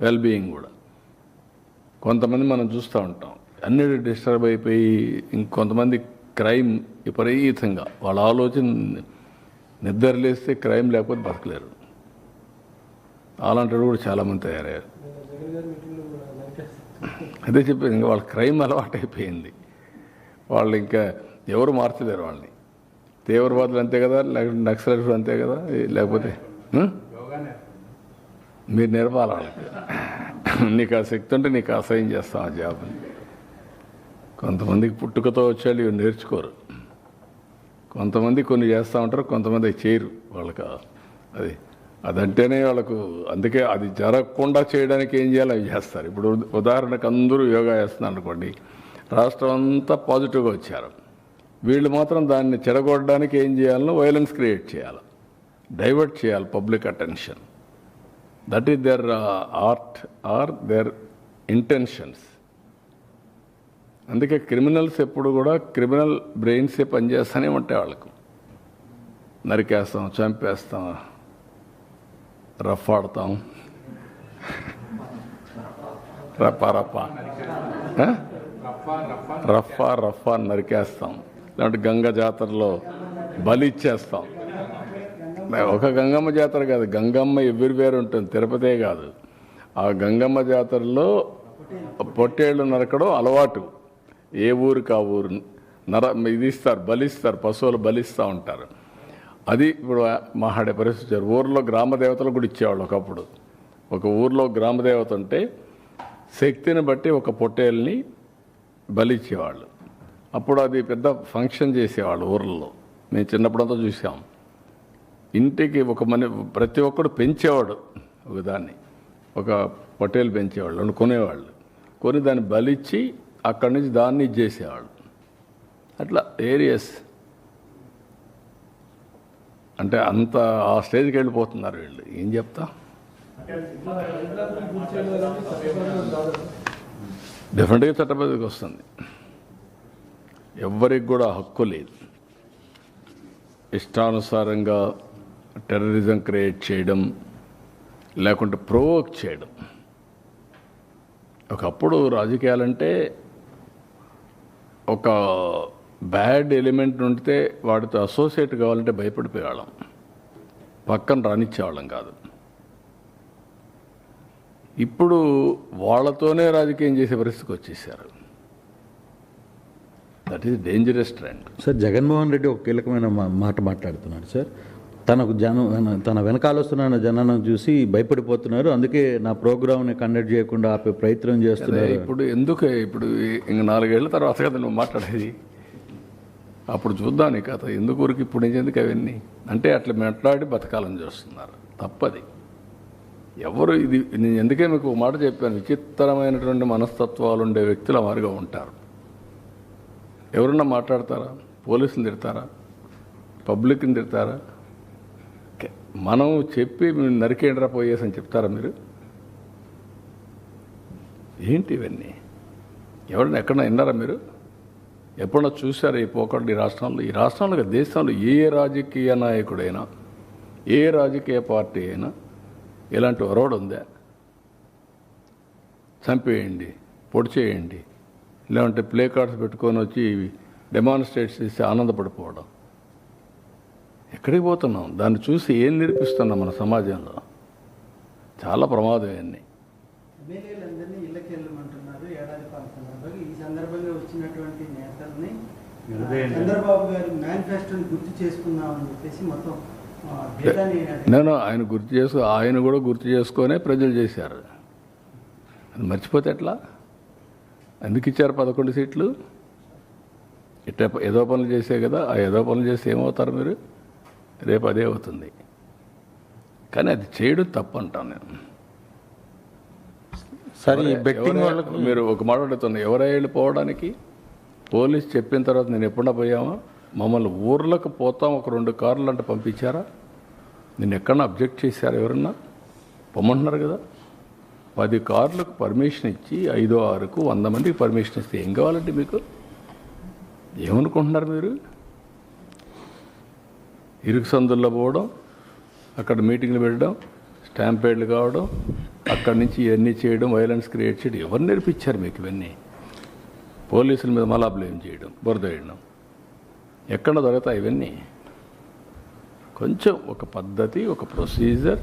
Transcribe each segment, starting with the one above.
Well being కూడా. కొంతమంది మనం చూస్తూ ఉంటాం. అన్నిటి డిస్టర్బ్ అయిపోయి ఇంకొంతమంది క్రైమ్ విపరీతంగా వాళ్ళ ఆలోచన నిద్ర లేస్తే క్రైమ్ లేకపోతే బతకలేరు. అలాంటి కూడా చాలామంది తయారయ్యారు. అదే చెప్పేది ఇంకా వాళ్ళ క్రైమ్ అలవాటు అయిపోయింది వాళ్ళు ఇంకా ఎవరు మార్చలేరు వాళ్ళని. తీవ్రవాదులు అంతే కదా లేకపోతే నక్సలైట్లు అంతే కదా లేకపోతే మీరు నేర్పాలి వాళ్ళకి నీకు ఆ శక్తి ఉంటే నీకు అసహ్యం చేస్తాం ఆ జాబ్ని. కొంతమందికి పుట్టుకతో వచ్చేవాళ్ళు ఇవి నేర్చుకోరు. కొంతమంది కొన్ని చేస్తూ ఉంటారు కొంతమంది అవి చేయరు వాళ్ళకి. అది అదంటేనే వాళ్ళకు అందుకే అది జరగకుండా చేయడానికి ఏం చేయాలో అవి చేస్తారు. ఇప్పుడు ఉదాహరణకు అందరూ యోగా చేస్తున్నారు అనుకోండి రాష్ట్రం అంతా పాజిటివ్గా వచ్చారు. వీళ్ళు మాత్రం దాన్ని చెడగొట్టడానికి ఏం చేయాలో వైలెన్స్ క్రియేట్ చేయాలి. డైవర్ట్ చేయాలి public attention that is their art or their intentions అందుకే క్రిమినల్స్ ఎప్పుడు కూడా క్రిమినల్ బ్రెయిన్సే పనిచేస్తూనే ఉంటాయి వాళ్ళకు. నరికేస్తాం చంపేస్తాం రఫ్ ఆడతాం రఫా రఫా రఫా రఫా అని నరికేస్తాం. లేదంటే గంగ జాతరలో బలి ఇచ్చేస్తాం. ఒక గంగమ్మ జాతర కాదు గంగమ్మ ఎవ్రీవేర్ ఉంటుంది తిరుపతే కాదు. ఆ గంగమ్మ జాతరలో పొట్టేళ్ళు నరకడం అలవాటు. ఏ ఊరికి ఆ ఊరు నర ఇది ఇస్తారు బలిస్తారు పశువులు బలిస్తూ ఉంటారు. అది ఇప్పుడు మాట్లాడే పరిస్థితి ఊర్లో గ్రామ దేవతలు కూడా ఇచ్చేవాళ్ళు ఒకప్పుడు. ఒక ఊర్లో గ్రామ దేవత ఉంటే శక్తిని బట్టి ఒక పొట్టేల్ని బలిచ్చేవాళ్ళు. అప్పుడు అది పెద్ద ఫంక్షన్ చేసేవాళ్ళు ఊర్లలో మేము చిన్నప్పుడంతా చూసాం. ఇంటికి ఒక మన ప్రతి ఒక్కడు పెంచేవాడు ఒక దాన్ని. ఒక పొటేలు పెంచేవాళ్ళు కొనేవాళ్ళు. కొని దాన్ని బలిచ్చి అక్కడి నుంచి దాన్ని ఇచ్చేసేవాళ్ళు. అట్లా ఏరియస్. అంటే అంత ఆ స్టేజ్కి వెళ్ళిపోతున్నారు వీళ్ళు. ఏం చెప్తా? డెఫినెట్గా చట్టబద్ధకి వస్తుంది. ఎవ్వరికి కూడా హక్కు లేదు. ఇష్టానుసారంగా టెర్రరిజం క్రియేట్ చేయడం లేకుంటే ప్రోవోక్ చేయడం. ఒకప్పుడు రాజకీయాలంటే ఒక బ్యాడ్ ఎలిమెంట్ ఉంటే వాడితో అసోసియేట్ కావాలంటే భయపడిపోయేవాళ్ళం. పక్కన రానిచ్చేవాళ్ళం కాదు. ఇప్పుడు వాళ్ళతోనే రాజకీయం చేసే పరిస్థితికి వచ్చేసారు. That is dangerous trend sir Jaganmohan Reddy ఒక కీలకమైన మాట మాట్లాడుతున్నాడు సార్. తనకు జనం తన వెనకాల వస్తున్న జనాలను చూసి భయపడిపోతున్నారు. అందుకే నా ప్రోగ్రామ్ని కండక్ట్ చేయకుండా ఆపే ప్రయత్నం చేస్తున్నారు. ఇప్పుడు ఎందుకు ఇప్పుడు ఇంక నాలుగేళ్ళ తర్వాత కదా నువ్వు మాట్లాడేది? అప్పుడు చూద్దాం నీ కథ. ఎందుకు ఊరికి ఇప్పుడు ఎందుకు అవన్నీ? అంటే అట్లా మాట్లాడి బతకాలని చూస్తున్నారు. తప్పది. ఎవరు ఇది నేను ఎందుకే మీకు ఒక మాట చెప్పాను? విచిత్రమైనటువంటి మనస్తత్వాలు ఉండే వ్యక్తులు వారుగా ఉంటారు. ఎవరన్నా మాట్లాడతారా? పోలీసులు తిడతారా? పబ్లిక్ని తిడతారా? మనం చెప్పి నరికేండ్రా పోయేసి అని చెప్తారా మీరు? ఏంటి ఇవన్నీ? ఎవరైనా ఎక్కడన్నా విన్నారా మీరు? ఎప్పుడన్నా చూసారా ఈ పోకండి ఈ రాష్ట్రంలో? ఈ రాష్ట్రంలో దేశంలో ఏ రాజకీయ నాయకుడైనా ఏ రాజకీయ పార్టీ అయినా ఇలాంటి ఒరవడు ఉందా? చంపేయండి పొడి చేయండి లేదంటే ప్లే కార్డ్స్ పెట్టుకొని వచ్చి డెమాన్స్ట్రేట్ చేసి ఆనందపడిపోవడం. ఎక్కడికి పోతున్నాం? దాన్ని చూసి ఏం నేర్పిస్తున్నాం మన సమాజంలో? చాలా ప్రమాదం ఇవన్నీ. చంద్రబాబు గారు మేనిఫెస్టోని గుర్తు చేసుకుందామని చెప్పేసి మొత్తం నేను ఆయన గుర్తు చేసుకో ఆయన కూడా గుర్తు చేసుకొనే ప్రజలు చేశారు. అది మర్చిపోతే ఎట్లా? ఎందుకు ఇచ్చారు పదకొండు సీట్లు? ఇట్ట ఏదో పనులు చేసే కదా ఆ ఏదో పనులు చేస్తే ఏమవుతారు మీరు? రేపు అదే అవుతుంది. కానీ అది చేయడం తప్పు అంటాను నేను. సార్ బెట్టింగ్ వాళ్ళకు మీరు ఒక మాట అడుగుతున్నా ఎవరై వెళ్ళిపోవడానికి పోలీస్ చెప్పిన తర్వాత నేను ఎప్పుడన్నా పోయామా? మమ్మల్ని ఊర్లకు పోతాం ఒక రెండు కార్లు అంటే పంపించారా? నేను ఎక్కడన్నా అబ్జెక్ట్ చేశారా ఎవరన్నా? పొమ్మంటున్నారు కదా. పది కార్లకు పర్మిషన్ ఇచ్చి ఐదో ఆరుకు వంద మందికి పర్మిషన్ ఇస్తే ఏం కావాలంటే మీకు? ఏమనుకుంటున్నారు మీరు? ఇరుకు సందుల్లో పోవడం అక్కడ మీటింగ్లు పెట్టడం స్టాంపేడ్లు కావడం అక్కడి నుంచి ఇవన్నీ చేయడం వైలెన్స్ క్రియేట్ చేయడం ఎవరు నేర్పించారు మీకు ఇవన్నీ? పోలీసుల మీద మళ్ళా బ్లేమ్ చేయడం బురద వేయడం. ఎక్కడ దొరుకుతాయి ఇవన్నీ? కొంచెం ఒక పద్ధతి ఒక ప్రొసీజర్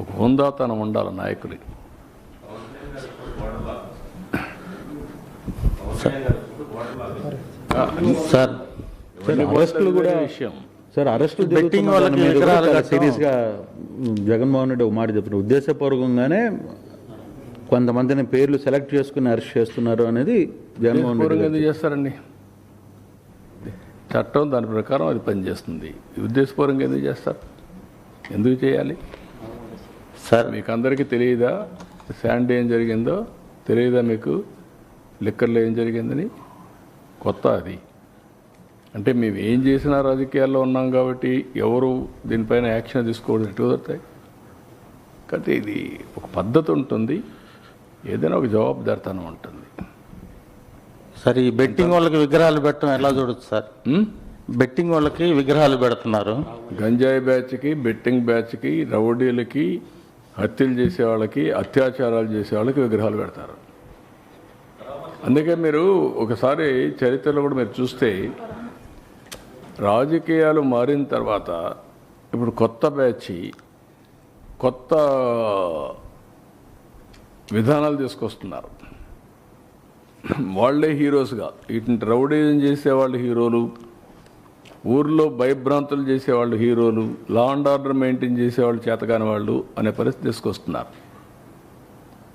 ఒక హుందాతనం ఉండాలి నాయకుడికి సార్ కూడా విషయం. సార్ అరెస్టులు Betting వాళ్ళకి విగ్రహాలు కట్టడం. సీరియస్గా జగన్మోహన్ రెడ్డి ఒక మాట చెప్పిన ఉద్దేశపూర్వకంగానే కొంతమందిని పేర్లు సెలెక్ట్ చేసుకుని అరెస్ట్ చేస్తున్నారు అనేది జగన్మోహన్ రెడ్డి ఎందుకు చేస్తారండి? చట్టం దాని ప్రకారం అది పనిచేస్తుంది ఉద్దేశపూర్వకంగా ఎందుకు చేస్తారు? ఎందుకు చేయాలి? సార్ మీకు అందరికీ తెలియదా శాండీ ఏం జరిగిందో? తెలియదా మీకు? లిక్కర్లో ఏం జరిగిందని? కొత్త అది. అంటే మేము ఏం చేసినా రాజకీయాల్లో ఉన్నాం కాబట్టి ఎవరు దీనిపైన యాక్షన్ తీసుకోవడం ఎటు కుదురుతాయి? కాబట్టి ఇది ఒక పద్ధతి ఉంటుంది. ఏదైనా ఒక జవాబుదారితనం ఉంటుంది. సార్ ఈ బెట్టింగ్ వాళ్ళకి విగ్రహాలు పెట్టడం ఎలా చూడొచ్చు సార్? బెట్టింగ్ వాళ్ళకి విగ్రహాలు పెడుతున్నారు. గంజాయి బ్యాచ్కి బెట్టింగ్ బ్యాచ్కి రౌడీలకి హత్యలు చేసే వాళ్ళకి అత్యాచారాలు చేసే వాళ్ళకి విగ్రహాలు పెడతారు. అందుకే మీరు ఒకసారి చరిత్రలో కూడా మీరు చూస్తే రాజకీయాలు మారిన తర్వాత ఇప్పుడు కొత్త బ్యాచ్ కొత్త విధానాలు తీసుకొస్తున్నారు. వాళ్ళే హీరోస్గా వీటిని రౌడీజం చేసేవాళ్ళు హీరోలు ఊర్లో భయభ్రాంతులు చేసేవాళ్ళు హీరోలు లా అండ్ ఆర్డర్ మెయింటైన్ చేసేవాళ్ళు చేతకాని వాళ్ళు అనే పరిస్థితి తీసుకొస్తున్నారు.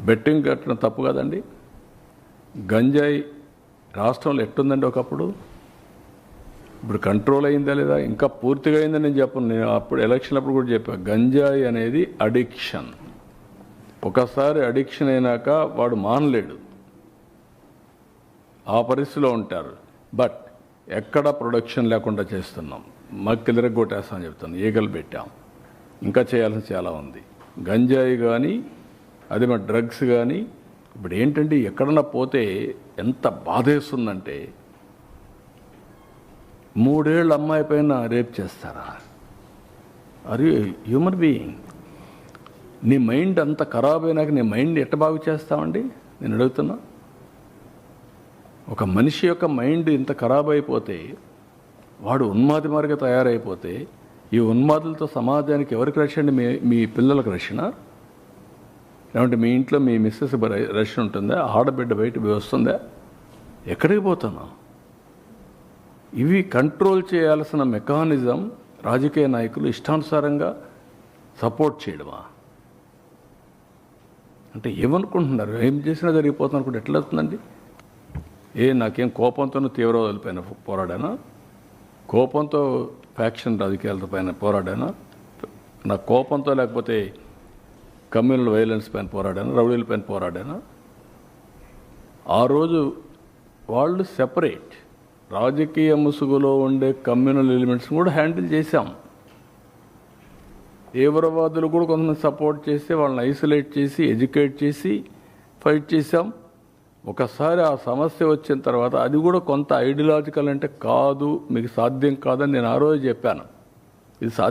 బెట్టింగ్ కట్టడం తప్పు కదండి. గంజాయి రాష్ట్రంలో ఎట్టుందండి ఒకప్పుడు? ఇప్పుడు కంట్రోల్ అయిందా లేదా? ఇంకా పూర్తిగా అయిందని నేను చెప్పను. నేను అప్పుడు ఎలక్షన్ అప్పుడు కూడా చెప్పాను గంజాయి అనేది అడిక్షన్ ఒకసారి అడిక్షన్ అయినాక వాడు మానలేడు. ఆ పరిస్థితిలో ఉంటారు. బట్ ఎక్కడ ప్రొడక్షన్ లేకుండా చేస్తున్నాం? మక్కిలిర కొట్టేస్తామని చెప్తాను ఈగలు పెట్టాం. ఇంకా చేయాల్సిన చాలా ఉంది. గంజాయి కానీ అది మా డ్రగ్స్ కానీ ఇప్పుడు ఏంటంటే ఎక్కడన్నా పోతే ఎంత బాధేస్తుందంటే మూడేళ్ళ అమ్మాయి పైన రేప్ చేస్తారా? అరే హ్యూమన్ బీయింగ్ నీ మైండ్ అంత ఖరాబ్ అయినాక నీ మైండ్ ఎట్ట బాగు చేస్తామండి నేను అడుగుతున్నా. ఒక మనిషి యొక్క మైండ్ ఇంత ఖరాబ్ అయిపోతే వాడు ఉన్మాది మార్గ తయారైపోతే ఈ ఉన్మాదులతో సమాజానికి ఎవరికి రక్షణ మీ మీ పిల్లలకు రక్షణ? ఏమంటే మీ ఇంట్లో మీ మిస్సెస్ రష్ రక్షణ ఉంటుందా? ఆడబిడ్డ బయట వస్తుందా? ఎక్కడికి పోతున్నావు? ఇవి కంట్రోల్ చేయాల్సిన మెకానిజం రాజకీయ నాయకులు ఇష్టానుసారంగా సపోర్ట్ చేయడమా? అంటే ఏమనుకుంటున్నారు? ఏం చేసినా జరిగిపోతుంది అనుకుంటే ఎట్లా అవుతుందండి? ఏ నాకేం కోపంతోనూ తీవ్రవాదుల పైన పోరాడానా? కోపంతో ఫ్యాక్షన్ రాజకీయాల పైన పోరాడానా? నా కోపంతో లేకపోతే కమ్యూనల్ వైలెన్స్ పైన పోరాడాను? రౌడీల పైన పోరాడానా? ఆ రోజు వాళ్ళు సెపరేట్ రాజకీయ ముసుగులో ఉండే కమ్యూనల్ ఎలిమెంట్స్ కూడా హ్యాండిల్ చేశాం. తీవ్రవాదులు కూడా కొంతమంది సపోర్ట్ చేసి వాళ్ళని ఐసోలేట్ చేసి ఎడ్యుకేట్ చేసి ఫైట్ చేశాం. ఒకసారి ఆ సమస్య వచ్చిన తర్వాత అది కూడా కొంత ఐడియాలజికల్ అంటే కాదు మీకు సాధ్యం కాదని నేను ఆ రోజు చెప్పాను. ఇది సాధ్యం